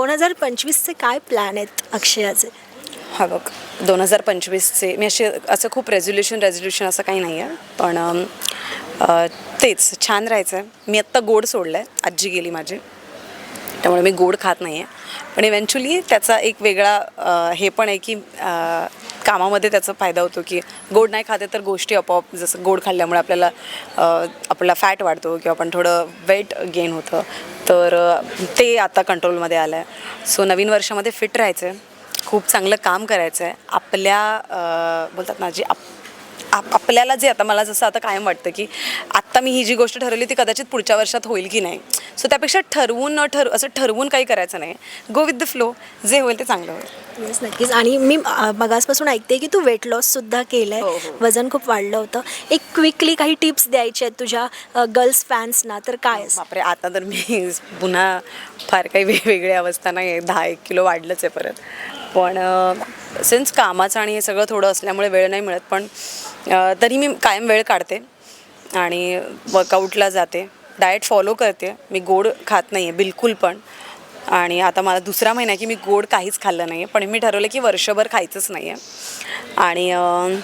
दोन हजार पंचवीसचे काय प्लॅन आहेत अक्षयाचे? हा बघ दोन हजार पंचवीसचे मी असे असं खूप रेझोल्युशन रेझोल्युशन असं काही नाही आहे पण तेच छान राहायचं आहे मी आत्ता गोड सोडलं आहे आजी गेली माझी. त्यामुळे मी गोड खात नाही आहे पण इव्हेंच्युअली त्याचा एक वेगळा हे पण आहे की कामामध्ये त्याचा फायदा होतो की गोड नाही खाते तर गोष्टी आपोआप जसं गोड खाल्ल्यामुळे आपल्याला आपला फॅट वाढतो किंवा आपण थोडं वेट गेन होतं. तर ते आता कंट्रोलमध्ये आलं आहे सो नवीन वर्षामध्ये फिट राहायचं आहे खूप चांगलं काम करायचं आहे आपल्या बोलतात ना जी आप आप आपल्याला जे आता मला जसं आता कायम वाटतं की आत्ता मी ही जी गोष्ट ठरवली ती कदाचित पुढच्या वर्षात होईल की नाही. सो त्यापेक्षा ठरवून न ठर असं ठरवून काही करायचं नाही. गो विथ द फ्लो जे होईल ते चांगलं होईल. येस नक्कीच. आणि मी अ, मगासपासून ऐकते की तू वेट लॉससुद्धा केलं हो, आहे हो. वजन खूप वाढलं होतं. एक क्विकली काही टिप्स द्यायचे आहेत तुझ्या गर्ल्स फॅन्सना तर काय बापरे आता तर मी पुन्हा फार काही वेगवेगळी अवस्था नाही. आहे दहा एक किलो वाढलंच आहे परत. पण सिन्स कामाचं आणि हे सगळं थोडं असल्यामुळे वेळ नाही मिळत. पण अ, तरी मी कायम वेळ काढते. आणि वर्कआउटला जाते. डाएट फॉलो करते. मी गोड खात नाही आहे बिलकुल पण. आणि आता मला दुसरा महिना की मी गोड काहीच खाल्लं नाही आहे पण मी ठरवलं की वर्षभर खायचंच नाही आहे आणि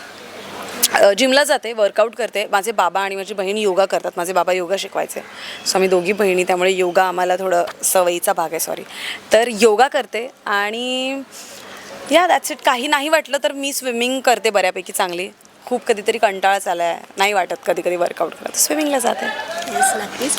जिमला जाते वर्कआउट करते. माझे बाबा आणि माझी बहीण योगा करतात. माझे बाबा योगा शिकवायचे. सो आम्ही दोघी बहिणी त्यामुळे योगा आम्हाला थोडं सवयीचा भाग आहे सॉरी तर योगा करते आणि या दॅट्स इट काही नाही वाटलं तर मी स्विमिंग करते बऱ्यापैकी चांगली. खूप कधीतरी कंटाळा चाला आहे नाही वाटत कधी कधी वर्कआउट करत स्विमिंगला जाते. येस नक्कीच